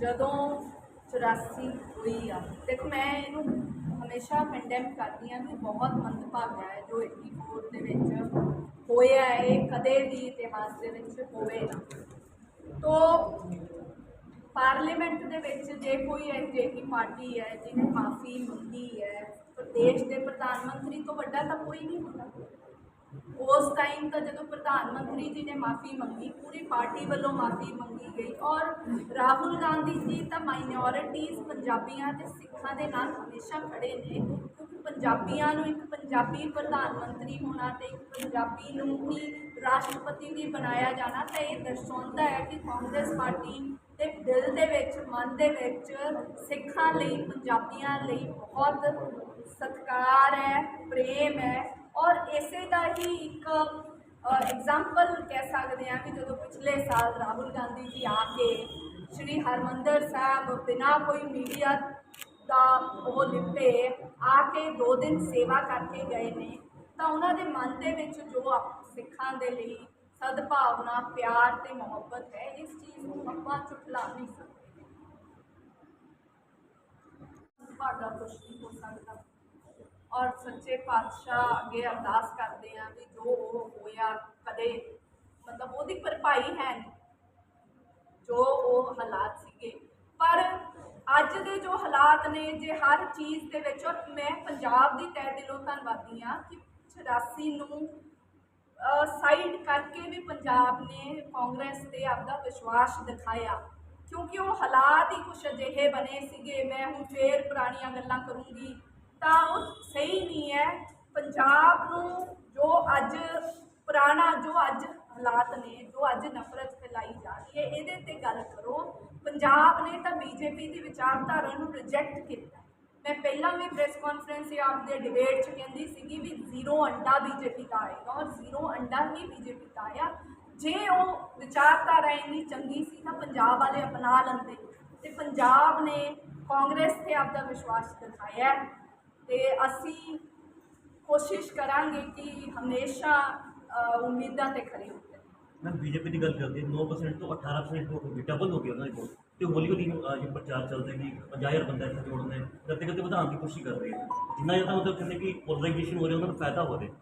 ਜਦੋਂ 84 ਹੋਈ ਆ। ਦੇਖੋ, ਮੈਂ ਇਹਨੂੰ ਹਮੇਸ਼ਾ ਕੰਡੈਮ ਕਰਦੀ ਹਾਂ ਕਿ ਬਹੁਤ ਮੰਦਭਾਗਾ ਹੈ ਜੋ 84 ਦੇ ਵਿੱਚ ਹੋਇਆ ਹੈ। ਇਹ ਕਦੇ ਵੀ ਇਤਿਹਾਸ ਦੇ ਵਿੱਚ ਹੋਵੇ ਨਾ। ਤੋ ਪਾਰਲੀਮੈਂਟ ਦੇ ਵਿੱਚ ਜੇ ਕੋਈ ਅਜਿਹੀ ਪਾਰਟੀ ਹੈ ਜਿਹਨੇ ਮਾਫੀ ਮੰਗੀ ਹੈ, ਪ੍ਰਦੇਸ਼ ਦੇ ਪ੍ਰਧਾਨ ਮੰਤਰੀ ਤੋਂ ਵੱਡਾ ਤਾਂ ਕੋਈ ਨਹੀਂ ਹੁੰਦਾ। ਉਸ ਟਾਈਮ ਤਾਂ ਜਦੋਂ ਪ੍ਰਧਾਨ ਮੰਤਰੀ ਜੀ ਨੇ ਮਾਫੀ ਮੰਗੀ, ਪੂਰੀ ਪਾਰਟੀ ਵੱਲੋਂ ਮਾਫੀ ਮੰਗੀ ਗਈ ਔਰ ਰਾਹੁਲ ਗਾਂਧੀ ਜੀ ਤਾਂ ਮਾਈਨੋਰਿਟੀਜ਼ ਪੰਜਾਬੀਆਂ ਤੇ ਸਿੱਖਾਂ ਦੇ ਨਾਲ ਹਮੇਸ਼ਾ ਖੜੇ ਨੇ। ਕਿਉਂਕਿ ਪੰਜਾਬੀਆਂ ਨੂੰ ਇੱਕ ਪੰਜਾਬੀ ਪ੍ਰਧਾਨ ਮੰਤਰੀ ਹੋਣਾ ਤੇ ਇੱਕ ਪੰਜਾਬੀ ਨੂੰ ਹੀ ਰਾਸ਼ਟਰਪਤੀ ਵੀ ਬਣਾਇਆ ਜਾਣਾ ਤਾਂ ਇਹ ਦਰਸਾਉਂਦਾ ਹੈ ਕਿ ਕਾਂਗਰਸ ਪਾਰਟੀ ਦੇ ਦਿਲ ਦੇ ਵਿੱਚ, ਮਨ ਦੇ ਵਿੱਚ ਸਿੱਖਾਂ ਲਈ, ਪੰਜਾਬੀਆਂ ਲਈ ਬਹੁਤ ਸਤਿਕਾਰ ਹੈ, ਪ੍ਰੇਮ ਇੱਕ ਐਗਜ਼ਾਮਪਲ ਕਹਿ ਸਕਦੇ ਹਾਂ ਕਿ ਜਦੋਂ ਪਿਛਲੇ ਸਾਲ ਰਾਹੁਲ ਗਾਂਧੀ ਜੀ ਆ ਕੇ ਸ਼੍ਰੀ ਹਰਮੰਦਰ ਸਾਹਿਬ ਬਿਨਾਂ ਕੋਈ ਮੀਡੀਆ ਦਾ ਉਹ ਲਿਪੇ ਆ ਕੇ ਦੋ ਦਿਨ ਸੇਵਾ ਕਰਕੇ ਗਏ ਨੇ, ਤਾਂ ਉਹਨਾਂ ਦੇ ਮਨ ਦੇ ਵਿੱਚ ਜੋ ਆਪ- ਸਿੱਖਾਂ ਦੇ ਲਈ ਸਦਭਾਵਨਾ, ਪਿਆਰ ਤੇ ਮੁਹੱਬਤ ਹੈ, ਇਸ ਚੀਜ਼ ਨੂੰ ਆਪਾਂ ਝੁਠਲਾ ਨਹੀਂ ਸਕਦੇ। ਭਾਗਾ ਕੁਛ ਨਹੀਂ ਹੋ ਸਕਦਾ। ਔਰ ਸੱਚੇ ਪਾਤਸ਼ਾਹ ਅੱਗੇ ਅਰਦਾਸ ਕਰਦੇ ਆ ਵੀ ਜੋ ਉਹ ਹੋਇਆ ਕਦੇ, ਮਤਲਬ ਉਹਦੀ ਭਰਪਾਈ ਹੈ ਨਹੀਂ, ਜੋ ਉਹ ਹਾਲਾਤ ਸੀਗੇ। ਪਰ ਅੱਜ ਦੇ ਜੋ ਹਾਲਾਤ ਨੇ, ਜੇ ਹਰ ਚੀਜ਼ ਦੇ ਵਿੱਚ, ਔਰ ਮੈਂ ਪੰਜਾਬ ਦੀ ਤਹਿ ਦਿਲੋਂ ਧੰਨਵਾਦੀ ਹਾਂ ਕਿ 84 ਨੂੰ ਸਾਈਡ ਕਰਕੇ ਵੀ ਪੰਜਾਬ ਨੇ ਕਾਂਗਰਸ ਤੇ ਆਪਦਾ ਵਿਸ਼ਵਾਸ ਦਿਖਾਇਆ। ਕਿਉਂਕਿ ਉਹ ਹਾਲਾਤ ਹੀ ਕੁਛ ਅਜਿਹੇ ਬਣੇ ਸੀਗੇ, ਮੈਂ ਹੁਣ ਫੇਰ ਪੁਰਾਣੀਆਂ ਗੱਲਾਂ ਕਰੂੰਗੀ। ਤਾਂ ਉਹ ਸਹੀ ਨਹੀਂ ਹੈ। ਪੰਜਾਬ ਨੂੰ ਜੋ ਅੱਜ ਪੁਰਾਣਾ, ਜੋ ਅੱਜ ਹਾਲਾਤ ਨੇ, ਜੋ ਅੱਜ ਨਫ਼ਰਤ ਫੈਲਾਈ ਜਾ ਰਹੀ ਹੈ, ਇਹਦੇ ਤੇ ਗੱਲ ਕਰੋ। ਪੰਜਾਬ ਨੇ ਤਾਂ ਬੀਜੇਪੀ ਦੀ ਵਿਚਾਰਧਾਰਾ ਨੂੰ ਰਿਜੈਕਟ ਕੀਤਾ ਮੈਂ ਪਹਿਲਾਂ ਵੀ ਪ੍ਰੈਸ ਕਾਨਫਰੰਸ ਜਾਂ ਆਪਦੇ ਡਿਬੇਟ 'ਚ ਕਹਿੰਦੀ ਸੀਗੀ ਵੀ ਜ਼ੀਰੋ ਅੰਡਾ ਬੀਜੇਪੀ ਦਾ ਆਏਗਾ ਔਰ ਜ਼ੀਰੋ ਅੰਡਾ ਹੀ ਬੀਜੇਪੀ ਦਾ ਆਇਆ। ਜੇ ਉਹ ਵਿਚਾਰਧਾਰਾ ਇੰਨੀ ਚੰਗੀ ਸੀ ਤਾਂ ਪੰਜਾਬ ਵਾਲੇ ਅਪਣਾ ਲੈਂਦੇ। ਤੇ ਪੰਜਾਬ ਨੇ ਕਾਂਗਰਸ ਤੇ ਆਪਦਾ ਵਿਸ਼ਵਾਸ ਦਿਖਾਇਆ ਤੇ ਅਸੀਂ ਕੋਸ਼ਿਸ਼ ਕਰਾਂਗੇ ਕਿ ਹਮੇਸ਼ਾ ਅ, ਉਮੀਦਾਂ ਤੇ ਖਰੇ ਉਤਰੀਏ ਮੈਂ ਬੀਜੇਪੀ ਦੀ ਗੱਲ ਕਰਦੇ 9% ਤੋਂ 18% ਹੋ ਗਈ ਡਬਲ ਹੋ ਗਿਆ ਉਹਨਾਂ ਦੀ ਵੋਟ ਤੇ ਹੌਲੀ ਹੌਲੀ ਅਹ, ਜੋ ਪ੍ਰਚਾਰ ਚੱਲਦਾ ਕਿ 50000 ਬੰਦਾ ਇੱਥੇ ਜੋੜਨਾ ਹੈ ਕਰਦੇ ਕਰਦੇ ਵਧਾਉਣ ਦੀ ਕੋਸ਼ਿਸ਼ ਕਰ ਰਹੇ ਹੈ ਜਿੰਨਾ ਜ਼ਿਆਦਾ ਮਤਲਬ ਕਹਿੰਦੇ ਕਿ ਪੋਲਰਾਈਜੇਸ਼ਨ ਹੋ ਰਿਹਾ ਉਹਨਾਂ ਨੂੰ ਫਾਇਦਾ ਹੋ ਰਿਹਾ।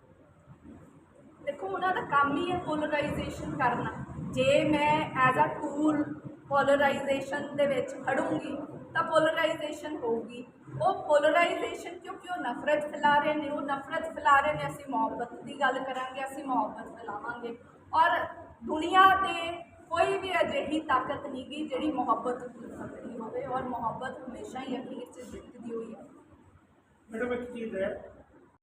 ਦੇਖੋ ਉਹਨਾਂ ਦਾ ਕੰਮ ਹੀ ਹੈ ਪੋਲਰਾਈਜੇਸ਼ਨ ਕਰਨਾ। ਜੇ ਮੈਂ ਐਜ਼ ਅ ਟੂਲ ਪੋਲਰਾਈਜੇਸ਼ਨ ਦੇ ਵਿੱਚ ਖੜੂੰਗੀ ਤਾਂ ਪੋਲਰਾਈਜੇਸ਼ਨ ਹੋਊਗੀ। ਉਹ ਪੋਲਰਾਈਜੇਸ਼ਨ ਕਿਉਂਕਿ ਉਹ ਨਫ਼ਰਤ ਫੈਲਾ ਰਹੇ ਨੇ? ਉਹ ਨਫ਼ਰਤ ਫੈਲਾ ਰਹੇ ਨੇ ਅਸੀਂ ਮੁਹੱਬਤ ਦੀ ਗੱਲ ਕਰਾਂਗੇ ਅਸੀਂ ਮੁਹੱਬਤ ਫੈਲਾਵਾਂਗੇ। ਔਰ ਦੁਨੀਆ ਤੇ ਕੋਈ ਵੀ ਅਜਿਹੀ ਤਾਕਤ ਨਹੀਂ ਗੀ ਜਿਹੜੀ ਮੁਹੱਬਤ ਨੂੰ ਸਕਦੀ ਹੋਵੇ ਔਰ ਮੁਹੱਬਤ ਹਮੇਸ਼ਾ ਹੀ ਅਖੀਰ 'ਚ ਜਿੱਤਦੀ ਹੋਈ ਹੈ। ਮੈਡਮ ਇੱਕ ਚੀਜ਼ ਹੈ।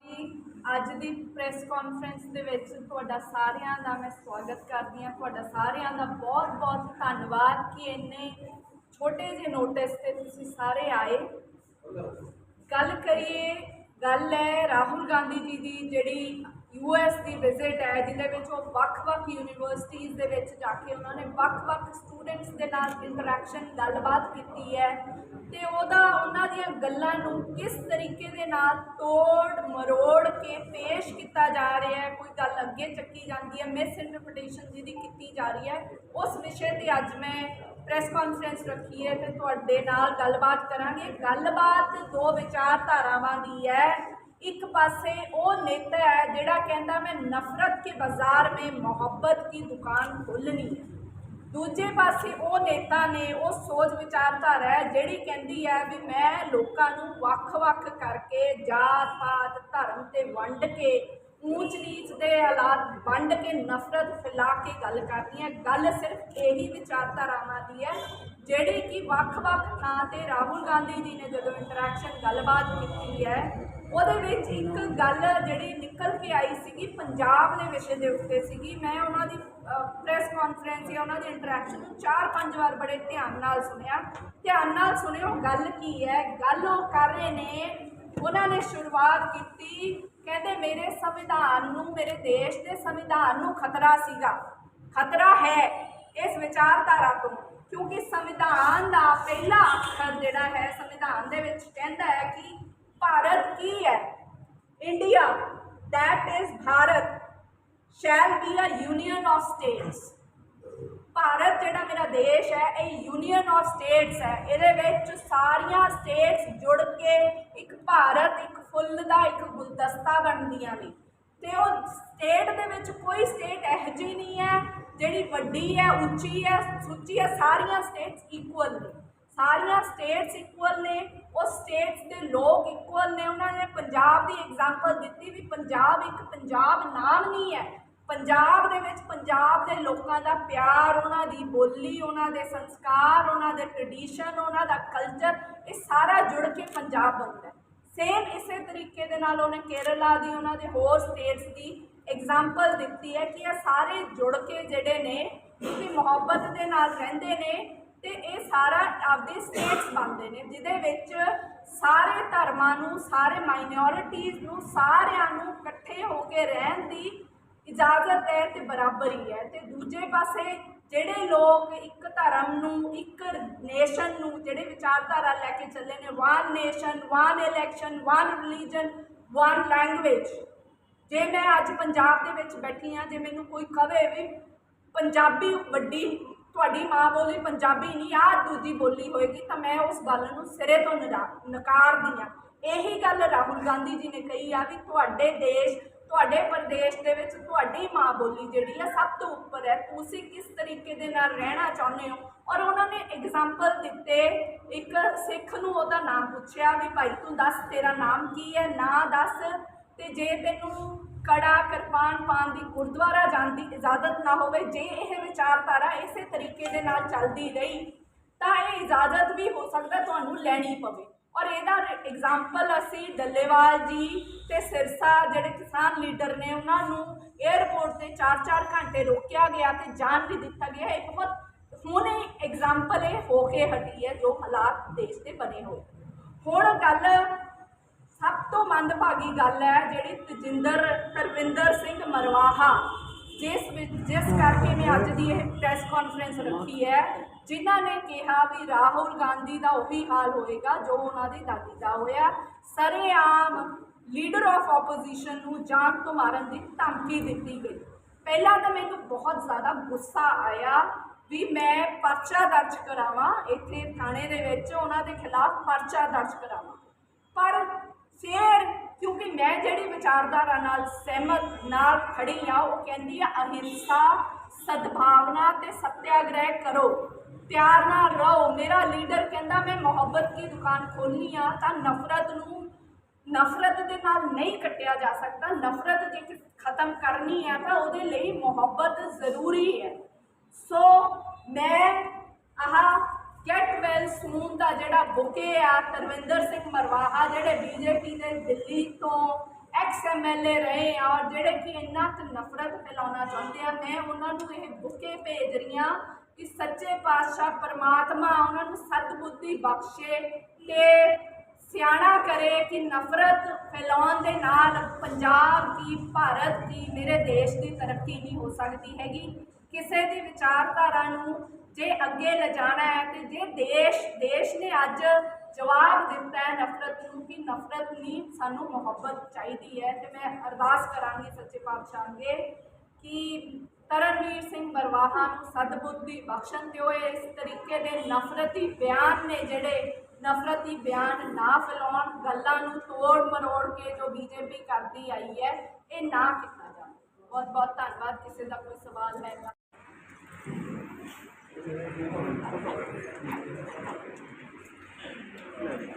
ਕਿ ਅੱਜ ਦੀ ਪ੍ਰੈਸ ਕਾਨਫਰੰਸ ਦੇ ਵਿੱਚ ਤੁਹਾਡਾ ਸਾਰਿਆਂ ਦਾ ਮੈਂ ਸਵਾਗਤ ਕਰਦੀ ਹਾਂ। ਤੁਹਾਡਾ ਸਾਰਿਆਂ ਦਾ ਬਹੁਤ-ਬਹੁਤ ਧੰਨਵਾਦ ਕਿ ਇੰਨੇ ਛੋਟੇ ਜਿਹੇ ਨੋਟਿਸ ਤੇ ਤੁਸੀਂ ਸਾਰੇ ਆਏ। ਗੱਲ ਕਰੀਏ, ਗੱਲ ਹੈ ਰਾਹੁਲ ਗਾਂਧੀ ਜੀ ਦੀ, ਜਿਹੜੀ ਯੂਐਸ ਦੀ ਵਿਜ਼ਿਟ ਹੈ, ਜਿਹਦੇ ਵਿੱਚ ਉਹ ਵੱਖ-ਵੱਖ ਯੂਨੀਵਰਸਿਟੀਜ਼ ਦੇ ਵਿੱਚ ਜਾ ਕੇ ਉਹਨਾਂ ਨੇ ਵੱਖ-ਵੱਖ ਸਟੂਡੈਂਟਸ ਦੇ ਨਾਲ ਇੰਟਰੈਕਸ਼ਨ ਗੱਲਬਾਤ ਕੀਤੀ ਹੈ। ਤੇ ਉਹਦਾ, ਉਹਨਾਂ ਦੀਆਂ ਗੱਲਾਂ ਨੂੰ ਕਿਸ ਤਰੀਕੇ ਦੇ ਨਾਲ ਤੋੜ ਮਰੋੜ ਕੇ ਪੇਸ਼ ਕੀਤਾ ਜਾ ਰਿਹਾ ਹੈ, ਕੋਈ ਗੱਲ ਅੱਗੇ ਚੱਕੀ ਜਾਂਦੀ ਹੈ ਮਿਸ ਇੰਟਰਪ੍ਰੀਟੇਸ਼ਨ ਜਿਹਦੀ ਕੀਤੀ ਜਾ ਰਹੀ ਹੈ, ਉਸ ਵਿਸ਼ੇ ਤੇ ਅੱਜ ਮੈਂ ਪ੍ਰੈਸ ਕਾਨਫਰੰਸ ਰੱਖੀ ਹੈ ਤੇ ਤੁਹਾਡੇ ਨਾਲ ਗੱਲਬਾਤ ਕਰਾਂਗੇ। ਗੱਲਬਾਤ ਦੋ ਵਿਚਾਰਧਾਰਾਵਾਂ ਦੀ ਹੈ। ਇੱਕ ਪਾਸੇ ਉਹ ਨੇਤਾ ਹੈ ਜਿਹੜਾ ਕਹਿੰਦਾ, ਮੈਂ ਨਫ਼ਰਤ ਕੇ ਬਾਜ਼ਾਰ ਮੇਂ ਮੁਹੱਬਤ ਕੀ ਦੁਕਾਨ ਖੋਲਣੀ ਹੈ। ਦੂਜੇ ਪਾਸੇ ਉਹ ਨੇਤਾ ਨੇ, ਉਹ ਸੋਚ ਵਿਚਾਰਧਾਰਾ ਹੈ ਜਿਹੜੀ ਕਹਿੰਦੀ ਹੈ ਵੀ ਮੈਂ ਲੋਕਾਂ ਨੂੰ ਵੱਖ-ਵੱਖ ਕਰਕੇ ਜਾਤ ਪਾਤ ਧਰਮ ਤੇ ਵੰਡ ਕੇ ਊਚ ਨੀਚ ਦੇ ਹਾਲਾਤ ਵੰਡ ਕੇ ਨਫ਼ਰਤ ਫੈਲਾ ਕੇ ਗੱਲ ਕਰਦੀ ਹੈ। ਗੱਲ ਸਿਰਫ ਇਹੀ ਵਿਚਾਰਧਾਰਾਵਾਂ ਦੀ ਹੈ, ਜਿਹੜੀ ਕਿ ਵੱਖ-ਵੱਖ ਥਾਂ ਤੇ ਰਾਹੁਲ ਗਾਂਧੀ ਜੀ ਨੇ ਜਦੋਂ ਇੰਟਰੈਕਸ਼ਨ ਗੱਲਬਾਤ ਕੀਤੀ ਹੈ, ਉਹਦੇ ਵਿੱਚ ਇੱਕ ਗੱਲ ਜਿਹੜੀ ਨਿਕਲ ਕੇ ਆਈ ਸੀਗੀ, ਪੰਜਾਬ ਦੇ ਵਿਸ਼ੇ ਦੇ ਉੱਤੇ ਸੀਗੀ। ਮੈਂ ਉਹਨਾਂ ਦੀ ਪ੍ਰੈਸ ਕਾਨਫਰੰਸ ਜਾਂ ਉਹਨਾਂ ਦੀ ਇੰਟਰੈਕਸ਼ਨ ਨੂੰ ਚਾਰ ਪੰਜ ਵਾਰ ਬੜੇ ਧਿਆਨ ਨਾਲ ਸੁਣਿਆ। ਧਿਆਨ ਨਾਲ ਸੁਣਿਓ, ਗੱਲ ਕੀ ਹੈ? ਗੱਲ ਉਹ ਕਰ ਰਹੇ ਨੇ, ਉਹਨਾਂ ਨੇ ਸ਼ੁਰੂਆਤ ਕੀਤੀ ਕਹਿੰਦੇ ਮੇਰੇ ਸੰਵਿਧਾਨ ਨੂੰ, ਮੇਰੇ ਦੇਸ਼ ਦੇ ਸੰਵਿਧਾਨ ਨੂੰ ਖਤਰਾ ਸੀਗਾ। ਖਤਰਾ ਹੈ ਇਸ ਵਿਚਾਰਧਾਰਾ ਤੋਂ, ਕਿਉਂਕਿ ਸੰਵਿਧਾਨ ਦਾ ਪਹਿਲਾ ਅੱਖਰ ਜਿਹੜਾ ਹੈ, ਸੰਵਿਧਾਨ ਦੇ ਵਿੱਚ ਕਹਿੰਦਾ ਹੈ ਕਿ ਭਾਰਤ ਕੀ ਹੈ? India that is Bharat, shall be a union of states. Bharat ਜਿਹੜਾ ਮੇਰਾ ਦੇਸ਼ ਹੈ, ਇਹ ਯੂਨੀਅਨ ਆਫ ਸਟੇਟਸ ਹੈ। ਇਹਦੇ ਵਿੱਚ ਸਾਰੀਆਂ ਸਟੇਟਸ ਜੁੜ ਕੇ ਇੱਕ ਭਾਰਤ, ਇੱਕ ਫੁੱਲ ਦਾ ਇੱਕ ਗੁਲਦਸਤਾ ਬਣਦੀਆਂ ਨੇ। ਤੇ ਉਹ ਸਟੇਟ ਦੇ ਵਿੱਚ ਕੋਈ ਸਟੇਟ ਇਹੋ ਜਿਹੀ ਨਹੀਂ ਹੈ, ਜਿਹੜੀ ਵੱਡੀ ਹੈ, ਉੱਚੀ ਹੈ, ਸੁੱਚੀ ਹੈ, ਸਾਰੀਆਂ ਸਟੇਟਸ ਇਕੁਅਲ ਨੇ। ਸਾਰੀਆਂ ਸਟੇਟਸ ਇਕੁਅਲ ਨੇ, ਉਹ ਸਟੇਟਸ ਦੇ ਲੋਕ ਇਕੁਅਲ ਨੇ। ਉਹਨਾਂ ਨੇ ਪੰਜਾਬ ਦੀ ਐਗਜ਼ਾਮਪਲ ਦਿੱਤੀ ਵੀ ਪੰਜਾਬ ਇੱਕ ਪੰਜਾਬ ਨਾਮ ਨਹੀਂ ਹੈ। ਪੰਜਾਬ ਦੇ ਵਿੱਚ ਪੰਜਾਬ ਦੇ ਲੋਕਾਂ ਦਾ ਪਿਆਰ, ਉਹਨਾਂ ਦੀ ਬੋਲੀ, ਉਹਨਾਂ ਦੇ ਸੰਸਕਾਰ, ਉਹਨਾਂ ਦੇ ਟ੍ਰੈਡੀਸ਼ਨ ਉਹਨਾਂ ਦਾ ਕਲਚਰ ਇਹ ਸਾਰਾ ਜੁੜ ਕੇ ਪੰਜਾਬ ਬਣਦਾ ਸੇਮ ਇਸੇ ਤਰੀਕੇ ਦੇ ਨਾਲ ਉਹਨੇ ਕੇਰਲਾ ਦੀ, ਉਹਨਾਂ ਦੇ ਹੋਰ ਸਟੇਟਸ ਦੀ ਐਗਜ਼ਾਮਪਲ ਦਿੱਤੀ ਹੈ ਕਿ ਇਹ ਸਾਰੇ ਜੁੜ ਕੇ ਜਿਹੜੇ ਨੇ ਇੱਕ ਮੁਹੱਬਤ ਦੇ ਨਾਲ ਰਹਿੰਦੇ ਨੇ ਤੇ ਇਹ ਸਾਰਾ ਆਪਦੇ ਸਟੇਟਸ ਬਣਦੇ ਨੇ, ਜਿਹਦੇ ਵਿੱਚ ਸਾਰੇ ਧਰਮਾਂ ਨੂੰ, ਸਾਰੇ ਮਾਈਨੋਰਿਟੀਜ਼ ਨੂੰ, ਸਾਰਿਆਂ ਨੂੰ ਇਕੱਠੇ ਹੋ ਕੇ ਰਹਿਣ ਦੀ ਇਜਾਜ਼ਤ ਹੈ ਤੇ ਬਰਾਬਰੀ ਹੈ ਤੇ ਦੂਜੇ ਪਾਸੇ ਜਿਹੜੇ ਲੋਕ ਇੱਕ ਧਰਮ ਨੂੰ, ਇੱਕ ਨੇਸ਼ਨ ਨੂੰ, ਜਿਹੜੇ ਵਿਚਾਰਧਾਰਾ ਲੈ ਕੇ ਚੱਲੇ ਨੇ one nation one election one religion one language ਜੇ ਮੈਂ ਅੱਜ ਪੰਜਾਬ ਦੇ ਵਿੱਚ ਬੈਠੀ ਹਾਂ, ਜੇ ਮੈਨੂੰ ਕੋਈ ਕਵੇ ਵੀ ਪੰਜਾਬੀ ਵੱਡੀ ਤੁਹਾਡੀ ਮਾਂ ਬੋਲੀ ਪੰਜਾਬੀ ਨਹੀਂ ਆ ਦੂਜੀ ਬੋਲੀ ਹੋਏਗੀ, ਤਾਂ ਮੈਂ ਉਸ ਗੱਲ ਨੂੰ ਸਿਰੇ ਤੋਂ ਨਰਾ- ਨਕਾਰਦੀ ਹਾਂ। ਇਹੀ ਗੱਲ ਰਾਹੁਲ ਗਾਂਧੀ ਜੀ ਨੇ ਕਹੀ ਆ ਵੀ ਤੁਹਾਡੇ ਦੇਸ਼ ਤੁਹਾਡੇ ਪ੍ਰਦੇਸ਼ ਦੇ ਵਿੱਚ ਤੁਹਾਡੀ ਮਾਂ ਬੋਲੀ ਜਿਹੜੀ ਆ ਸਭ ਤੋਂ ਉੱਪਰ ਹੈ। ਤੁਸੀਂ ਕਿਸ ਤਰੀਕੇ ਦੇ ਨਾਲ ਰਹਿਣਾ ਚਾਹੁੰਦੇ ਹੋ? ਔਰ ਉਹਨਾਂ ਨੇ ਐਗਜ਼ਾਮਪਲ ਦਿੱਤੇ। ਇੱਕ ਸਿੱਖ ਨੂੰ ਉਹਦਾ ਨਾਮ ਪੁੱਛਿਆ ਵੀ ਭਾਈ ਤੂੰ ਦੱਸ, ਤੇਰਾ ਨਾਮ ਕੀ ਹੈ? ਨਾਂ ਦੱਸ। ਤੇ ਜੇ ਤੈਨੂੰ ਕੜਾ ਕਿਰਪਾਨ ਪਾਉਣ ਦੀ ਗੁਰਦੁਆਰਾ ਜਾਣ ਦੀ ਇਜਾਜ਼ਤ ਨਾ ਹੋਵੇ, ਜੇ ਇਹ ਵਿਚਾਰਧਾਰਾ ਇਸੇ ਤਰੀਕੇ ਦੇ ਨਾਲ ਚੱਲਦੀ ਰਹੀ, ਤਾਂ ਇਹ ਇਜਾਜ਼ਤ ਵੀ ਹੋ ਸਕਦਾ ਤੁਹਾਨੂੰ ਲੈਣੀ ਪਵੇ। ਔਰ ਇਹਦਾ ਐਗਜ਼ਾਮਪਲ ਅਸੀਂ ਡੱਲੇਵਾਲ ਜੀ ਤੇ ਸਿਰਸਾ ਜਿਹੜੇ ਕਿਸਾਨ ਲੀਡਰ ਨੇ ਉਹਨਾਂ ਨੂੰ 에ਅਰਪੋਰਟ ਤੇ 4-4 ਘੰਟੇ ਰੋਕਿਆ ਗਿਆ ਤੇ ਜਾਣ ਵੀ ਦਿੱਤਾ ਗਿਆ। ਇਹ ਬਹੁਤ ਹੁਣੇ ਐਗਜ਼ਾਮਪਲ ਇਹ ਹੋ ਕੇ ਹਟੀ ਹੈ ਜੋ ਹਾਲਾਤ ਦੇਸ਼ ਦੇ ਬਣੇ ਹੋਏ। ਹੁਣ ਗੱਲ ਸਭ ਤੋਂ ਮੰਦਭਾਗੀ ਗੱਲ ਹੈ ਜਿਹੜੀ ਤਜਿੰਦਰ ਤਰਵਿੰਦਰ ਸਿੰਘ ਮਰਵਾਹਾ, ਜਿਸ ਵਿੱਚ ਜਿਸ ਕਰਕੇ ਮੈਂ ਅੱਜ ਦੀ ਇਹ ਪ੍ਰੈਸ ਕਾਨਫਰੰਸ ਰੱਖੀ ਹੈ। ਜਿਨ੍ਹਾਂ ਨੇ ਕਿਹਾ ਵੀ ਰਾਹੁਲ ਗਾਂਧੀ ਦਾ ਉਹੀ ਹਾਲ ਹੋਏਗਾ, ਜੋ ਉਹਨਾਂ ਦੀ ਦਾਦੀ ਦਾ ਹੋਇਆ, ਸਰੇਆਮ ਲੀਡਰ ਆਫ ਆਪੋਜੀਸ਼ਨ ਨੂੰ ਜਾਨ ਤੋਂ ਮਾਰਨ ਦੀ ਧਮਕੀ ਦਿੱਤੀ ਗਈ। ਪਹਿਲਾਂ ਤਾਂ ਮੈਨੂੰ ਬਹੁਤ ਜ਼ਿਆਦਾ ਗੁੱਸਾ ਆਇਆ ਵੀ ਮੈਂ ਪਰਚਾ ਦਰਜ ਕਰਾਵਾਂ, ਇੱਥੇ ਥਾਣੇ ਦੇ ਵਿੱਚ ਉਹਨਾਂ ਦੇ ਖਿਲਾਫ ਪਰਚਾ ਦਰਜ ਕਰਾਵਾਂ। ਪਰ ਫਿਰ ਕਿਉਂਕਿ ਮੈਂ ਜਿਹੜੀ ਵਿਚਾਰਧਾਰਾ ਨਾਲ ਸਹਿਮਤ ਨਾਲ ਖੜੀ ਆ, ਉਹ ਕਹਿੰਦੀ ਆ, ਅਹਿੰਸਾ, ਸਦਭਾਵਨਾ ਤੇ ਸਤਿਆਗ੍ਰਹਿ ਕਰੋ। ਪਿਆਰ ਨਾਲ ਰਹੋ। ਮੇਰਾ ਲੀਡਰ ਕਹਿੰਦਾ, ਮੈਂ ਮੁਹੱਬਤ ਦੀ ਦੁਕਾਨ ਖੋਲ੍ਹਣੀ ਆ, ਤਾਂ ਨਫ਼ਰਤ ਨੂੰ, ਨਫ਼ਰਤ ਦੇ ਨਾਲ ਨਹੀਂ ਕੱਟਿਆ ਜਾ ਸਕਦਾ। ਨਫ਼ਰਤ ਜੇ ਖਤਮ ਕਰਨੀ ਹੈ ਤਾਂ ਉਹਦੇ ਲਈ ਮੁਹੱਬਤ ਜ਼ਰੂਰੀ ਹੈ। ਸੋ ਮੈਂ ਆਹ ਗੈਟ ਵੈਲ ਸੂਨ ਦਾ ਜਿਹੜਾ ਬੁਕੇ ਆ ਤਰਵਿੰਦਰ ਸਿੰਘ ਮਰਵਾਹਾ, ਜਿਹੜੇ ਬੀਜੇਪੀ ਦੇ ਦਿੱਲੀ ਤੋਂ ਐਕਸ ਐਮਐਲਏ ਰਹੇ ਆ ਔਰ ਜਿਹੜੇ ਕਿ ਇੰਨਾ ਕੁ ਨਫ਼ਰਤ ਫੈਲਾਉਣਾ ਚਾਹੁੰਦੇ ਆ, ਮੈਂ ਉਹਨਾਂ ਨੂੰ ਇਹ ਬੁਕੇ ਭੇਜ ਰਹੀ ਹਾਂ ਕਿ ਸੱਚੇ ਪਾਤਸ਼ਾਹ ਪਰਮਾਤਮਾ ਉਹਨਾਂ ਨੂੰ ਸਤਬੁੱਧੀ ਬਖਸ਼ੇ ਤੇ ਸਿਆਣਾ ਕਰੇ ਕਿ ਨਫ਼ਰਤ ਫੈਲਾਉਣ ਦੇ ਨਾਲ ਪੰਜਾਬ ਦੀ ਭਾਰਤ ਦੀ ਮੇਰੇ ਦੇਸ਼ ਦੀ ਤਰੱਕੀ ਨਹੀਂ ਹੋ ਸਕਦੀ ਹੈਗੀ। ਕਿਸੇ ਦੀ ਵਿਚਾਰਧਾਰਾ ਨੂੰ ਜੇ ਅੱਗੇ ਲਿਜਾਣਾ ਹੈ ਤੇ ਜੇ ਦੇਸ਼ ਦੇਸ਼ ਨੇ ਅੱਜ ਜਵਾਬ ਦਿੱਤਾ ਹੈ ਨਫ਼ਰਤ ਨੂੰ ਕਿ ਨਫ਼ਰਤ ਨਹੀਂ, ਸਾਨੂੰ ਮੁਹੱਬਤ ਚਾਹੀਦੀ ਹੈ ਤੇ ਮੈਂ ਅਰਦਾਸ ਕਰਾਂਗੀ ਸੱਚੇ ਪਾਤਸ਼ਾਹ ਅੱਗੇ ਕਿ ਤਰਨਵੀਰ ਸਿੰਘ ਬਰਵਾਹਾ ਨੂੰ ਸਦਬੁੱਧੀ ਬਖਸ਼ਣ ਤੇ ਉਹ ਇਸ ਤਰੀਕੇ ਦੇ ਨਫ਼ਰਤੀ ਬਿਆਨ ਨੇ ਜਿਹੜੇ ਨਫ਼ਰਤੀ ਬਿਆਨ ਨਾ ਫੈਲਾਉਣ ਗੱਲਾਂ ਨੂੰ ਤੋੜ ਮਰੋੜ ਕੇ ਜੋ ਬੀਜੇਪੀ ਕਰਦੀ ਆਈ ਹੈ ਇਹ ਨਾ ਕੀਤਾ ਜਾਵੇ ਬਹੁਤ ਬਹੁਤ ਧੰਨਵਾਦ ਕਿਸੇ ਦਾ ਕੋਈ ਸਵਾਲ ਹੈ ਤਾਂ ਆਪਾਂ